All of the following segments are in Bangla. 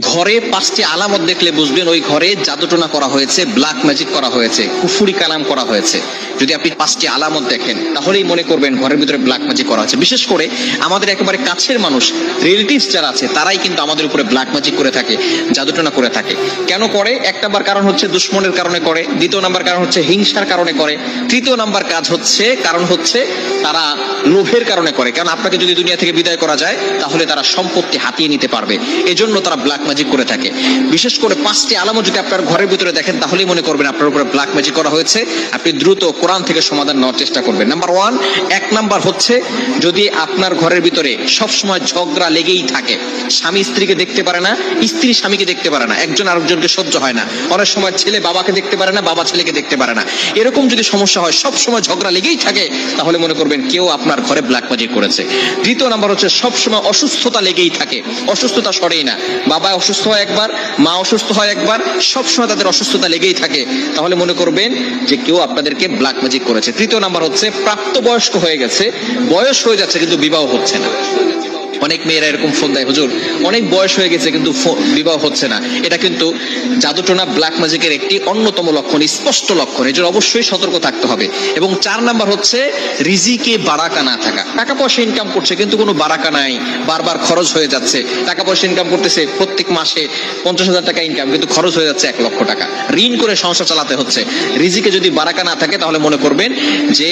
ঘরে পাঁচটি আলামত দেখলে বুঝবেন ওই ঘরে জাদুটোনা করা হয়েছে ব্ল্যাক ম্যাজিক করা হয়েছে, কুফুরি কালাম করা হয়েছে। যদি আপনি পাঁচটি আলামত দেখেন, তাহলেই মনে করবেন ঘরের ভিতরে ব্ল্যাক ম্যাজিক করা হয়েছে বিশেষ করে আমাদের একেবারে কাছের মানুষ রিলেটিভস যারা আছে, তারাই কিন্তু আমাদের উপরে ব্ল্যাক ম্যাজিক করে থাকে, জাদুটোনা করে থাকে। কেন করে? এক নাম্বার কারণ হচ্ছে দুশ্মনের কারণে করে, দ্বিতীয় নাম্বার কারণ হচ্ছে হিংসার কারণে করে, তৃতীয় নাম্বার কাজ হচ্ছে, কারণ হচ্ছে তারা লোভের কারণে করে। কারণ আপনাকে যদি দুনিয়া থেকে বিদায় করা যায়, তাহলে তারা সম্পত্তি হাতিয়ে নিতে পারবে। এজন্য তারা ব্ল্যাক ম্যাজিক করে থাকে। বিশেষ করে পাঁচটি আলামত যদি আপনার ঘরের ভিতরে দেখেন, তাহলেই মনে করবেন আপনার উপরে ব্ল্যাক ম্যাজিক করা হয়েছে। আপনি দ্রুত কোরআন থেকে সমাধান নেওয়ার চেষ্টা করবেন। নাম্বার ওয়ান এক নাম্বার হচ্ছে যদি আপনার ঘরের ভিতরে সবসময় ঝগড়া লেগেই থাকে, স্বামী স্ত্রীকে দেখতে পারে না, স্ত্রী স্বামীকে দেখতে পারে না, একজন আরেকজনকে সহ্য হয় না। অনেক সময় ছেলে বাবাকে দেখতে পারে না, বাবা ছেলেকে দেখতে পারে না। এরকম যদি সমস্যা হয় সব সময় ঝগড়া লেগেই থাকে, তাহলে মনে করবেন কেউ আপনার ঘরে ব্ল্যাক ম্যাজিক করেছে। দ্বিতীয় নাম্বার হচ্ছে সব সময় অসুস্থতা লেগেই থাকে, অসুস্থতা সরেই না। বাবা অসুস্থ হয় একবার, মা অসুস্থ হয় একবার সব সময় তাদের অসুস্থতা লেগেই থাকে। তাহলে মনে করবেন যে কেউ আপনাদেরকে ব্ল্যাক ম্যাজিক করেছে। তৃতীয় নাম্বার হচ্ছে, প্রাপ্তবয়স্ক হয়ে গেছে, বয়স হয়ে যাচ্ছে কিন্তু বিবাহ হচ্ছে না। অনেক মেয়েরা এরকম ফোন দেয়। হুজুর, অনেক বয়স হয়ে গেছে কিন্তু বিবাহ হচ্ছে না। এটা কিন্তু জাদুটোনা ব্ল্যাক ম্যাজিকের একটি অন্যতম লক্ষণ, স্পষ্ট লক্ষণ। এর জন্য অবশ্যই সতর্ক থাকতে হবে। এবং চার নাম্বার হচ্ছে রিজিকে বারাকা না থাকা। টাকা পয়সা ইনকাম করছে কিন্তু কোনো বারাকা নাই। বারবার খরচ হয়ে যাচ্ছে। টাকা পয়সা ইনকাম করতেছে প্রত্যেক মাসে পঞ্চাশ হাজার টাকা ইনকাম কিন্তু খরচ হয়ে যাচ্ছে এক লক্ষ টাকা। ঋণ করে সংসার চালাতে হচ্ছে। রিজিকে যদি বারাকা না থাকে, তাহলে মনে করবেন যে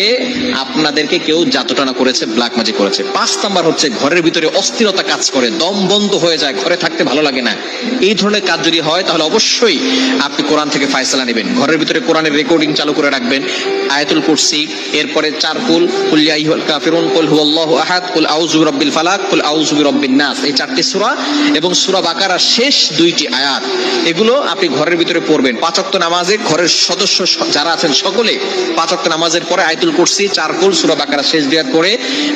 আপনাদেরকে কেউ জাতটানা করেছে ব্ল্যাক ম্যাজিক করেছে। পাঁচ নাম্বার হচ্ছে ঘরের ভিতরে অস্থিরতা কাজ করে, দম বন্ধ হয়ে যায়, ঘরে থাকতে ভালো লাগে না। এই ধরনের কাজ যদি হয়, তাহলে অবশ্যই আপনি কোরআন থেকে ফায়সালা নেবেন। ঘরের ভিতরে কোরআনের রেকর্ডিং চালু করে রাখবেন। আয়াতুল কুরসি, এরপরে চার কুল কাফিরুন, কুল হুয়াল্লাহু আহাদ, কুল আউযু বিরাব্বিল ফালাক, কুল আউযু বিরাব্বিন নাস। এই চারটি সূরা এবং সূরা বাকারার শেষ দুইটি আয়াত, এগুলো আপনি ঘরের ভিতরে পড়বেন। পাঁচ ওয়াক্ত নামাজে ঘরের সদস্য যারা আছেন সকলে পাঁচ ওয়াক্ত নামাজের পরে আয়াতুল কুরসি, চার কুল, সূরা বাকারা শেষ দেওয়ার পরে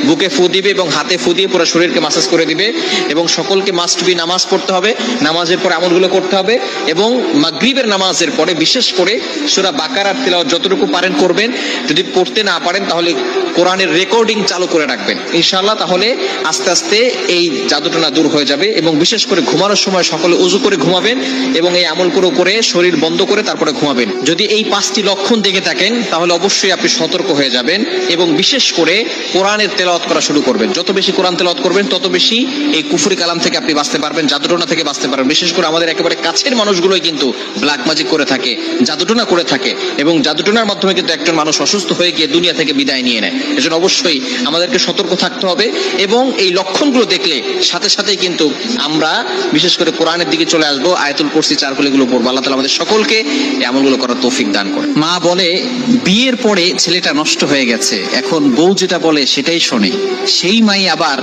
বুকে ফু দিবে এবং হাতে ফু দিয়ে পুরো শরীরকে মাসাজ করে দিবে এবং সকলকে মাস্ট বি নামাজ পড়তে হবে। নামাজের পরে আমলগুলো করতে হবে এবং মাগরিবের নামাজের পরে বিশেষ করে সূরা বাকারার তেলাওয়াত যতটুকু পারেন করবেন। যদি পড়তে না পারেন তাহলে কোরআনের রেকর্ডিং চালু করে রাখবেন। ইনশাআল্লাহ তাহলে আস্তে আস্তে এই জাদুটনা দূর হয়ে যাবে এবং বিশেষ করে ঘুমানোর সময় সকলে উজু করে ঘুমাবেন এবং এই আমলগুলো করে শরীর বন্ধ করে তারপরে ঘুমাবেন। যদি এই পাঁচটি লক্ষণ দেখে থাকেন তাহলে অবশ্যই আপনি সতর্ক হয়ে যাবেন এবং বিশেষ করে কোরআনের তেলাওয়াত করা শুরু করবেন। যত বেশি কোরআন তেলাওয়াত করবেন তত বেশি এই কুফুরি কালাম থেকে আপনি বাঁচতে পারবেন, জাদুটনা থেকে বাঁচতে পারবেন। বিশেষ করে আমাদের একেবারে কাছের মানুষগুলোই কিন্তু ব্ল্যাক ম্যাজিক করে থাকে, জাদুটনা করে থাকে এবং জাদুটনার মাধ্যমে কিন্তু একজন মানুষ অসুস্থ হয়ে গিয়ে দুনিয়া থেকে বিদায় নিয়ে নেয়। এজন্য অবশ্যই আমাদেরকে সতর্ক থাকতে হবে এবং এই লক্ষণগুলো দেখলে সাথে সাথেই কিন্তু আমরা, বিশেষ করে কোরআনের দিকে চলে আসব, আয়াতুল কুরসি চারকুলিগুলো পড়ব। আল্লাহ তালা আমাদের সকলকে এমনগুলো করার তৌফিক দান করে মা বলে, বিয়ের পরে ছেলেটা নষ্ট হয়ে গেছে। এখন বউ যেটা বলে সেটাই শোনে। সেই মাই আবার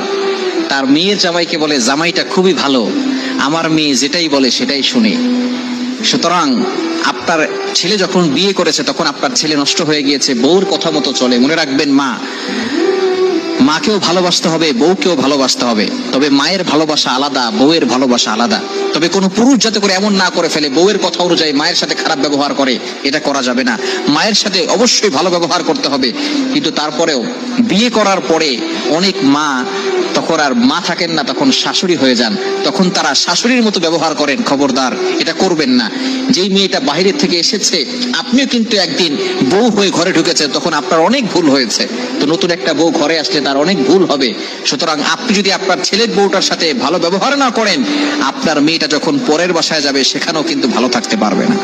তার মেয়ের জামাইকে বলে, জামাইটা খুবই ভালো। আমার মেয়ে যেটাই বলে সেটাই শুনে। সুতরাং আপনার ছেলে যখন বিয়ে করেছে, তখন আপনার ছেলে নষ্ট হয়ে গিয়েছে, বউর কথা মতো চলে। মনে রাখবেন মা মাকেও ভালোবাসতে হবে, বউকেও ভালোবাসতে হবে। তবে মায়ের ভালোবাসা আলাদা, বউয়ের ভালোবাসা আলাদা। তবে কোনো পুরুষ যাতে করে এমন না করে ফেলে, বউয়ের কথা অনুযায়ী মায়ের সাথে খারাপ ব্যবহার করে, এটা করা যাবে না। মায়ের সাথে অবশ্যই ভালো ব্যবহার করতে হবে। কিন্তু তারপরেও বিয়ে করার পরে অনেক মা তখন আর মা থাকেন না, তখন শাশুড়ি হয়ে যান। তখন তারা শাশুড়ির মতো ব্যবহার করেন, খবরদার। এটা করবেন না। যেই মেয়েটা বাইরের থেকে এসেছে, আপনিও কিন্তু একদিন বউ হয়ে ঘরে ঢুকেছেন, তখন আপনার অনেক ভুল হয়েছে। তো নতুন একটা বউ ঘরে আসলে তার অনেক ভুল হবে। সুতরাং আপনি যদি আপনার ছেলের বউটার সাথে ভালো ব্যবহার না করেন, আপনার মেয়েটা যখন পরের বাসায় যাবে, সেখানেও কিন্তু ভালো থাকতে পারবে না।